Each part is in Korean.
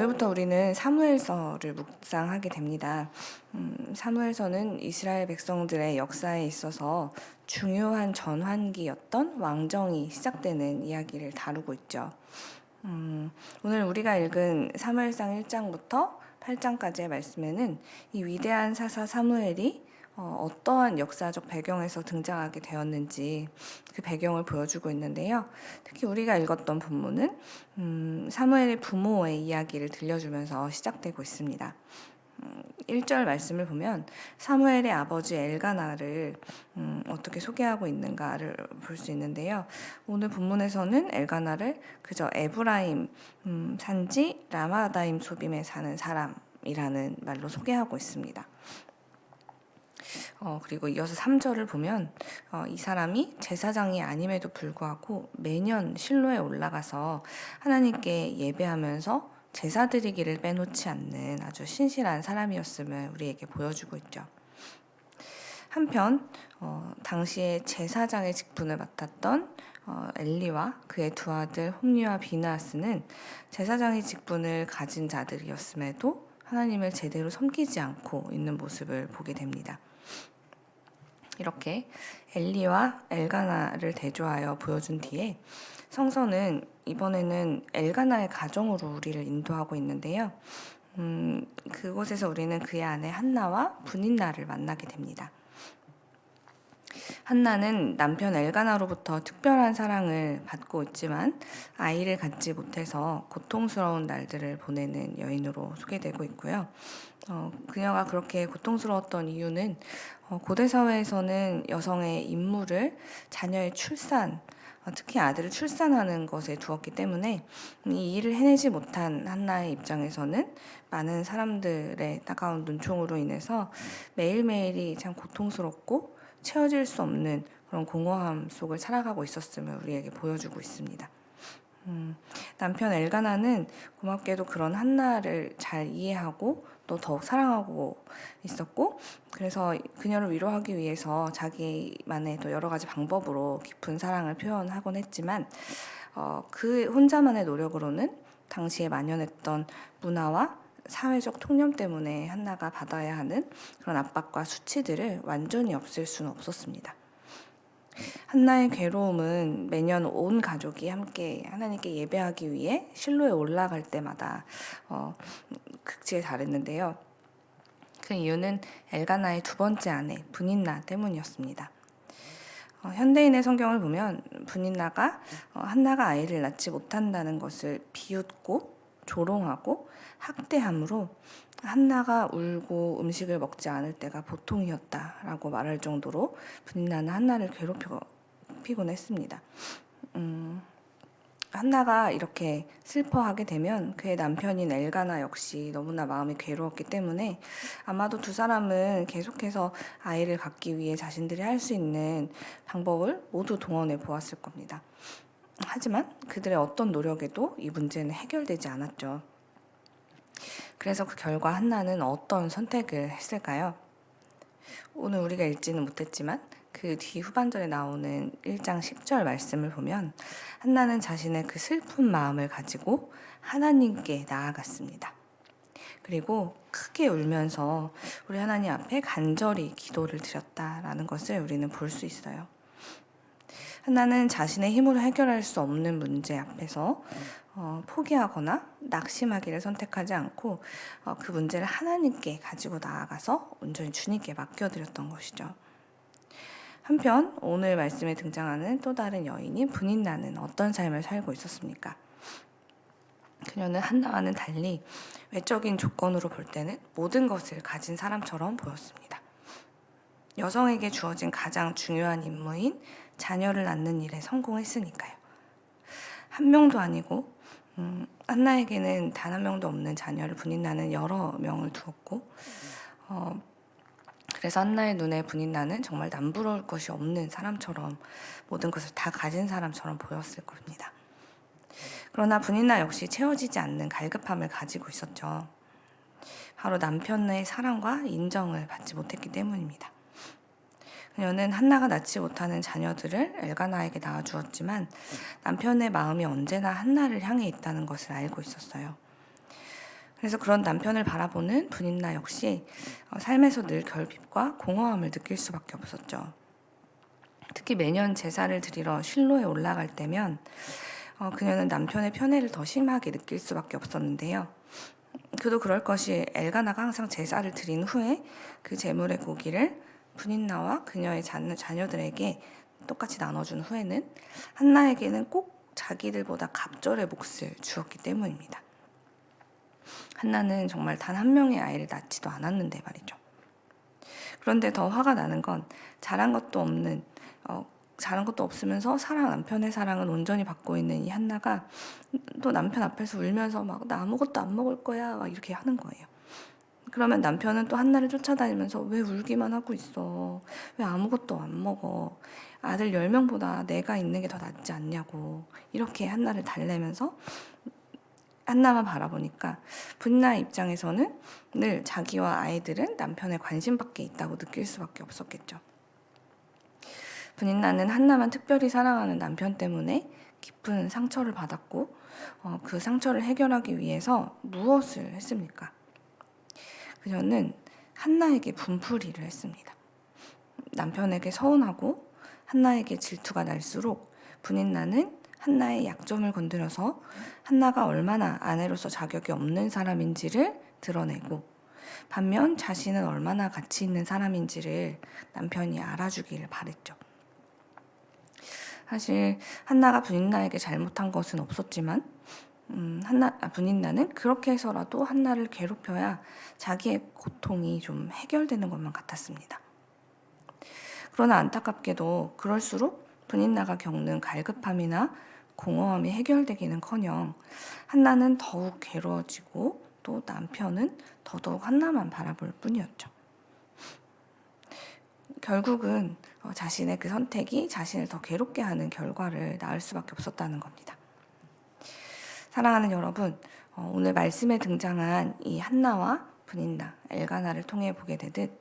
오늘부터 우리는 사무엘서를 묵상하게 됩니다. 음, 사무엘서는 이스라엘 백성들의 역사에 있어서 중요한 전환기였던 왕정이 시작되는 이야기를 다루고 있죠. 음, 오늘 우리가 읽은 사무엘상 1장부터 8장까지의 말씀에는 이 위대한 사사 사무엘이 어, 어떠한 역사적 배경에서 등장하게 되었는지 그 배경을 보여주고 있는데요. 특히 우리가 읽었던 본문은 음, 사무엘의 부모의 이야기를 들려주면서 시작되고 있습니다. 음, 1절 말씀을 보면 사무엘의 아버지 엘가나를 음, 어떻게 소개하고 있는가를 볼 수 있는데요. 오늘 본문에서는 엘가나를 그저 에브라임 음, 산지 라마다임 소빔에 사는 사람이라는 말로 소개하고 있습니다. 어, 그리고 이어서 3절을 보면 어, 이 사람이 제사장이 아님에도 불구하고 매년 실로에 올라가서 하나님께 예배하면서 제사 드리기를 빼놓지 않는 아주 신실한 사람이었음을 우리에게 보여주고 있죠. 한편 어, 당시에 제사장의 직분을 맡았던 어, 엘리와 그의 두 아들 홈리와 비나스는 제사장의 직분을 가진 자들이었음에도 하나님을 제대로 섬기지 않고 있는 모습을 보게 됩니다. 이렇게 엘리와 엘가나를 대조하여 보여준 뒤에 성서는 이번에는 엘가나의 가정으로 우리를 인도하고 있는데요. 음, 그곳에서 우리는 그의 아내 한나와 분인나를 만나게 됩니다. 한나는 남편 엘가나로부터 특별한 사랑을 받고 있지만 아이를 갖지 못해서 고통스러운 날들을 보내는 여인으로 소개되고 있고요. 어, 그녀가 그렇게 고통스러웠던 이유는 어, 고대 사회에서는 여성의 임무를 자녀의 출산, 어, 특히 아들을 출산하는 것에 두었기 때문에 이 일을 해내지 못한 한나의 입장에서는 많은 사람들의 따가운 눈총으로 인해서 매일매일이 참 고통스럽고 채워질 수 없는 그런 공허함 속을 살아가고 있었음을 우리에게 보여주고 있습니다. 음, 남편 엘가나는 고맙게도 그런 한나를 잘 이해하고 또 더욱 사랑하고 있었고 그래서 그녀를 위로하기 위해서 자기만의 또 여러 가지 방법으로 깊은 사랑을 표현하곤 했지만 어, 그 혼자만의 노력으로는 당시에 만연했던 문화와 사회적 통념 때문에 한나가 받아야 하는 그런 압박과 수치들을 완전히 없앨 수는 없었습니다. 한나의 괴로움은 매년 온 가족이 함께 하나님께 예배하기 위해 실로에 올라갈 때마다 어, 극치에 달했는데요. 그 이유는 엘가나의 두 번째 아내 분인나 때문이었습니다. 어, 현대인의 성경을 보면 분인나가 어, 한나가 아이를 낳지 못한다는 것을 비웃고 조롱하고 학대함으로 한나가 울고 음식을 먹지 않을 때가 보통이었다라고 말할 정도로 분인나는 한나를 괴롭히곤 했습니다. 음, 한나가 이렇게 슬퍼하게 되면 그의 남편인 엘가나 역시 너무나 마음이 괴로웠기 때문에 아마도 두 사람은 계속해서 아이를 갖기 위해 자신들이 할 수 있는 방법을 모두 동원해 보았을 겁니다. 하지만 그들의 어떤 노력에도 이 문제는 해결되지 않았죠. 그래서 그 결과 한나는 어떤 선택을 했을까요? 오늘 우리가 읽지는 못했지만 그 뒤 후반절에 나오는 1장 10절 말씀을 보면 한나는 자신의 그 슬픈 마음을 가지고 하나님께 나아갔습니다. 그리고 크게 울면서 우리 하나님 앞에 간절히 기도를 드렸다라는 것을 우리는 볼 수 있어요. 하나는 자신의 힘으로 해결할 수 없는 문제 앞에서 어, 포기하거나 낙심하기를 선택하지 않고 어, 그 문제를 하나님께 가지고 나아가서 온전히 주님께 맡겨드렸던 것이죠. 한편 오늘 말씀에 등장하는 또 다른 여인인 분인나는 어떤 삶을 살고 있었습니까? 그녀는 한나와는 달리 외적인 조건으로 볼 때는 모든 것을 가진 사람처럼 보였습니다. 여성에게 주어진 가장 중요한 임무인 자녀를 낳는 일에 성공했으니까요. 한 명도 아니고 음, 한나에게는 단 한 명도 없는 자녀를 분인나는 여러 명을 두었고 어, 그래서 한나의 눈에 분인나는 정말 남부러울 것이 없는 사람처럼 모든 것을 다 가진 사람처럼 보였을 겁니다. 그러나 분인나 역시 채워지지 않는 갈급함을 가지고 있었죠. 바로 남편의 사랑과 인정을 받지 못했기 때문입니다. 그녀는 한나가 낳지 못하는 자녀들을 엘가나에게 낳아주었지만 남편의 마음이 언제나 한나를 향해 있다는 것을 알고 있었어요. 그래서 그런 남편을 바라보는 분인나 역시 어, 삶에서 늘 결핍과 공허함을 느낄 수밖에 없었죠. 특히 매년 제사를 드리러 실로에 올라갈 때면 어, 그녀는 남편의 편애를 더 심하게 느낄 수밖에 없었는데요. 그도 그럴 것이 엘가나가 항상 제사를 드린 후에 그 제물의 고기를 분인나와 그녀의 자녀, 자녀들에게 똑같이 나눠준 후에는 한나에게는 꼭 자기들보다 갑절의 몫을 주었기 때문입니다. 한나는 정말 단 한 명의 아이를 낳지도 않았는데 말이죠. 그런데 더 화가 나는 건 잘한 것도 없는 어, 잘한 것도 없으면서 사랑 남편의 사랑은 온전히 받고 있는 이 한나가 또 남편 앞에서 울면서 막 나 아무것도 안 먹을 거야 막 이렇게 하는 거예요. 그러면 남편은 또 한나를 쫓아다니면서 왜 울기만 하고 있어? 왜 아무것도 안 먹어? 아들 10명보다 내가 있는 게 더 낫지 않냐고. 이렇게 한나를 달래면서 한나만 바라보니까 분나 입장에서는 늘 자기와 아이들은 남편의 관심 밖에 있다고 느낄 수밖에 없었겠죠. 분인나는 한나만 특별히 사랑하는 남편 때문에 깊은 상처를 받았고 어, 그 상처를 해결하기 위해서 무엇을 했습니까? 그녀는 한나에게 분풀이를 했습니다. 남편에게 서운하고 한나에게 질투가 날수록 분인나는 한나의 약점을 건드려서 한나가 얼마나 아내로서 자격이 없는 사람인지를 드러내고 반면 자신은 얼마나 가치 있는 사람인지를 남편이 알아주기를 바랬죠. 사실 한나가 분인나에게 잘못한 것은 없었지만 음, 한나 아, 분인나는 그렇게 해서라도 한나를 괴롭혀야 자기의 고통이 좀 해결되는 것만 같았습니다. 그러나 안타깝게도 그럴수록 분인나가 겪는 갈급함이나 공허함이 해결되기는커녕 한나는 더욱 괴로워지고 또 남편은 더더욱 한나만 바라볼 뿐이었죠. 결국은 어, 자신의 그 선택이 자신을 더 괴롭게 하는 결과를 낳을 수밖에 없었다는 겁니다. 사랑하는 여러분, 어, 오늘 말씀에 등장한 이 한나와 분인나, 엘가나를 통해 보게 되듯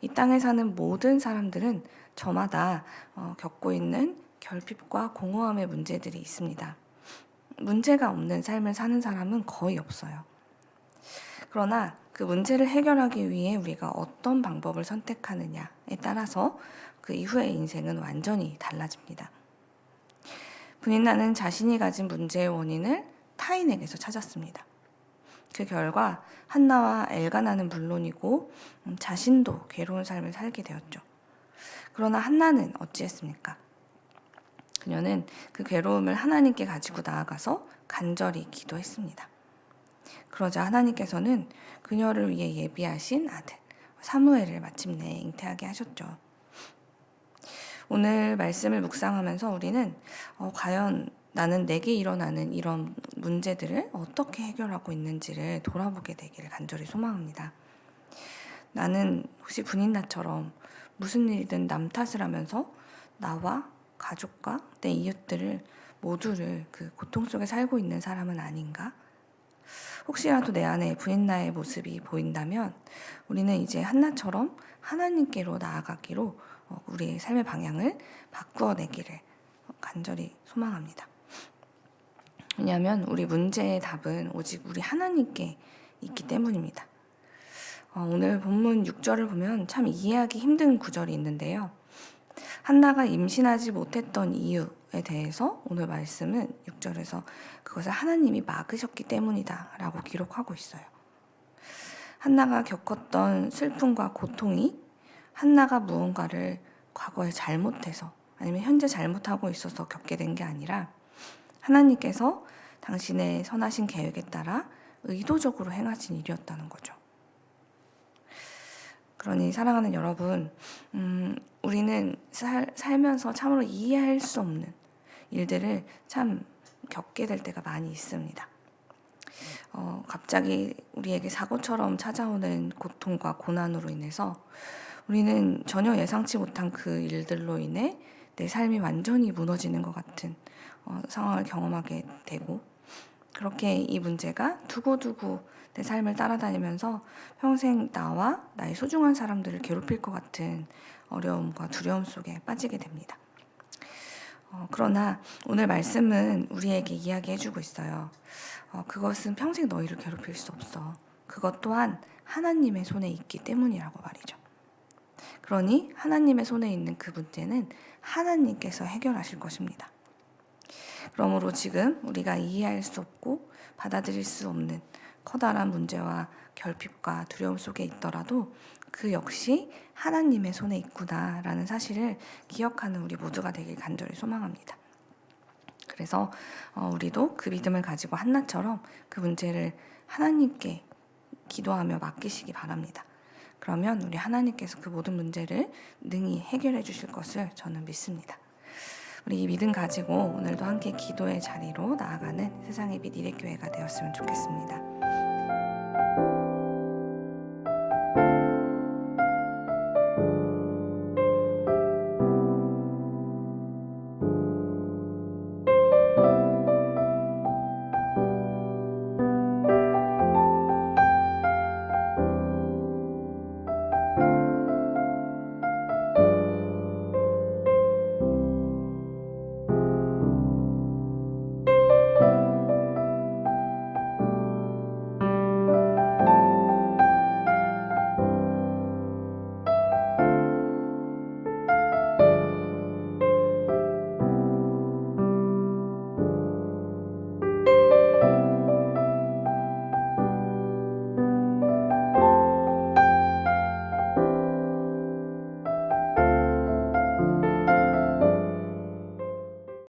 이 땅에 사는 모든 사람들은 저마다 어, 겪고 있는 결핍과 공허함의 문제들이 있습니다. 문제가 없는 삶을 사는 사람은 거의 없어요. 그러나 그 문제를 해결하기 위해 우리가 어떤 방법을 선택하느냐에 따라서 그 이후의 인생은 완전히 달라집니다. 분인나는 자신이 가진 문제의 원인을 타인에게서 찾았습니다. 그 결과 한나와 엘가나는 물론이고 음, 자신도 괴로운 삶을 살게 되었죠. 그러나 한나는 어찌했습니까? 그녀는 그 괴로움을 하나님께 가지고 나아가서 간절히 기도했습니다. 그러자 하나님께서는 그녀를 위해 예비하신 아들 사무엘을 마침내 잉태하게 하셨죠. 오늘 말씀을 묵상하면서 우리는 어, 과연 나는 내게 일어나는 이런 문제들을 어떻게 해결하고 있는지를 돌아보게 되기를 간절히 소망합니다. 나는 혹시 분인 나처럼 무슨 일이든 남 탓을 하면서 나와 가족과 내 이웃들을 모두를 그 고통 속에 살고 있는 사람은 아닌가? 혹시라도 내 안에 부인나의 모습이 보인다면 우리는 이제 한나처럼 하나님께로 나아가기로 어, 우리의 삶의 방향을 바꾸어 내기를 간절히 소망합니다. 왜냐하면 우리 문제의 답은 오직 우리 하나님께 있기 때문입니다. 어, 오늘 본문 6절을 보면 참 이해하기 힘든 구절이 있는데요. 한나가 임신하지 못했던 이유에 대해서 오늘 말씀은 6절에서 그것을 하나님이 막으셨기 때문이다 라고 기록하고 있어요. 한나가 겪었던 슬픔과 고통이 한나가 무언가를 과거에 잘못해서 아니면 현재 잘못하고 있어서 겪게 된 게 아니라 하나님께서 당신의 선하신 계획에 따라 의도적으로 행하신 일이었다는 거죠. 그러니 사랑하는 여러분, 음, 우리는 살, 살면서 참으로 이해할 수 없는 일들을 참 겪게 될 때가 많이 있습니다. 어, 갑자기 우리에게 사고처럼 찾아오는 고통과 고난으로 인해서 우리는 전혀 예상치 못한 그 일들로 인해 내 삶이 완전히 무너지는 것 같은 어, 상황을 경험하게 되고 그렇게 이 문제가 두고두고 내 삶을 따라다니면서 평생 나와 나의 소중한 사람들을 괴롭힐 것 같은 어려움과 두려움 속에 빠지게 됩니다. 어, 그러나 오늘 말씀은 우리에게 이야기해주고 있어요. 어, 그것은 평생 너희를 괴롭힐 수 없어. 그것 또한 하나님의 손에 있기 때문이라고 말이죠. 그러니 하나님의 손에 있는 그 문제는 하나님께서 해결하실 것입니다. 그러므로 지금 우리가 이해할 수 없고 받아들일 수 없는 커다란 문제와 결핍과 두려움 속에 있더라도 그 역시 하나님의 손에 있구나라는 사실을 기억하는 우리 모두가 되길 간절히 소망합니다. 그래서 어, 우리도 그 믿음을 가지고 한나처럼 그 문제를 하나님께 기도하며 맡기시기 바랍니다. 그러면 우리 하나님께서 그 모든 문제를 능히 해결해 주실 것을 저는 믿습니다. 우리 이 믿음 가지고 오늘도 함께 기도의 자리로 나아가는 세상의 빛 이레교회가 되었으면 좋겠습니다.